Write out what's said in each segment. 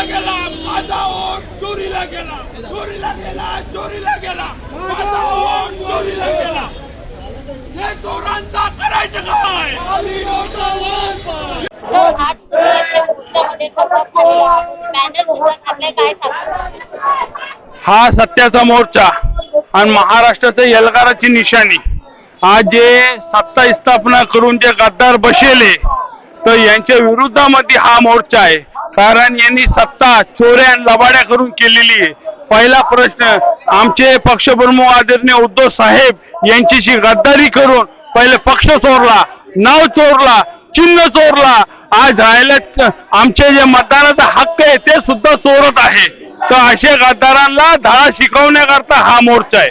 चोरीला गेला. माझा ओट चोरीला गेला. चोरीला गेला चोरीला गेला. माझा ओट चोरीला गेला. हे चोरांचा करायचं काय? आज झालेला बॅनर सुद्धा सांगा? हा सत्याचा मोर्चा आणि महाराष्ट्राचं एल्गाराची निशाणी. आज जे सत्ता स्थापना करून जे गद्दार बसेले तर यांच्या विरुद्धामध्ये हा मोर्चा आहे. कारण यांनी सत्ता चोऱ्या आणि लबाड्या करून केलेली आहे. पहिला प्रश्न आमचे पक्षप्रमुख आदरणीय उद्धव साहेब यांच्याशी गद्दारी करून पहिले पक्ष चोरला नाव चोरला चिन्ह चोरला. आज राहिलं आमचे जे मतदानाचा हक्क आहे ते सुद्धा चोरत आहे. तर अशा गद्दारांना धडा शिकवण्याकरता हा मोर्चा आहे.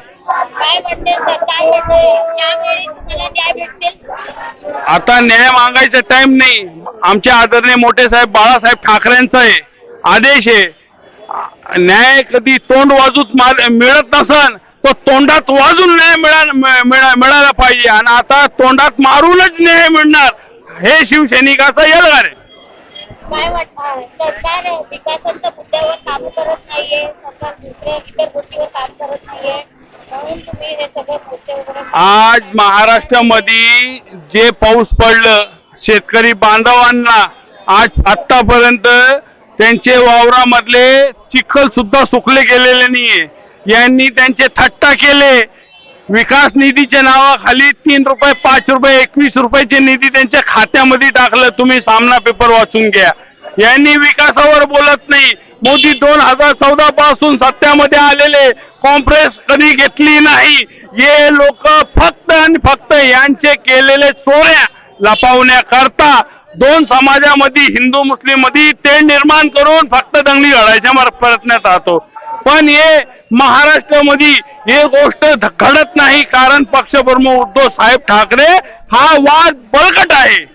काय म्हणते सरकार यावेळी तुम्हाला न्याय भेटतील? आता न्याय मागायचा टाइम नाही. आमचे आदरणीय मोठे साहेब बाळासाहेब ठाकरेंचा आहे. आदेश आहे. न्याय कधी तोंड वाजूत मार मिळत नसन तर तोंडात वाजून न्याय मिळा मिळा- मिळा- मिळाला पाहिजे. आणि आता तोंडात मारूनच न्याय मिळणार. हे शिवसैनिकाचा एल्गार आहे. काय वाटतं सरकार विकासाच्या मुद्द्यावर काम करत नाहीये. सरकार दुसऱ्या इतर गोष्टीवर काम करत नाहीये म्हणून तुम्ही हे सगळं मोर्चे वगैरे आज महाराष्ट्रामध्ये जे पाऊस पडलं शेतकरी बांधवांना आज आतापर्यंत त्यांचे वावरामधले चिखल सुद्धा सुकले गेलेले नाहीये. यांनी त्यांचे थट्टा केले. विकास निधीच्या नावाखाली तीन रुपये पाच रुपये एकवीस रुपयाचे निधी त्यांच्या खात्यामध्ये टाकलं. तुम्ही सामना पेपर वाचून घ्या. यांनी विकासावर बोलत नाही. मोदी दोन हजार चौदा पासून सत्यामध्ये आलेले. काँग्रेस कधी घेतली नाही. हे लोक फक्त आणि फक्त यांचे केलेले चोऱ्या लपवण्याकरता दोन समाजामध्ये हिंदू मुस्लिममध्ये ते निर्माण करून फक्त दंगली घडायच्या मार- प्रयत्नात राहतो. पण हे महाराष्ट्रामध्ये हे गोष्ट ध- घडत नाही कारण पक्षप्रमुख उद्धव साहेब ठाकरे हा वाद बळकट आहे.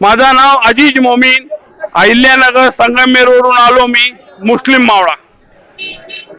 माझं नाव अजीज मोमीन. अहिल्यानगर संगमेर वरून आलो मी मुस्लिम मावळा.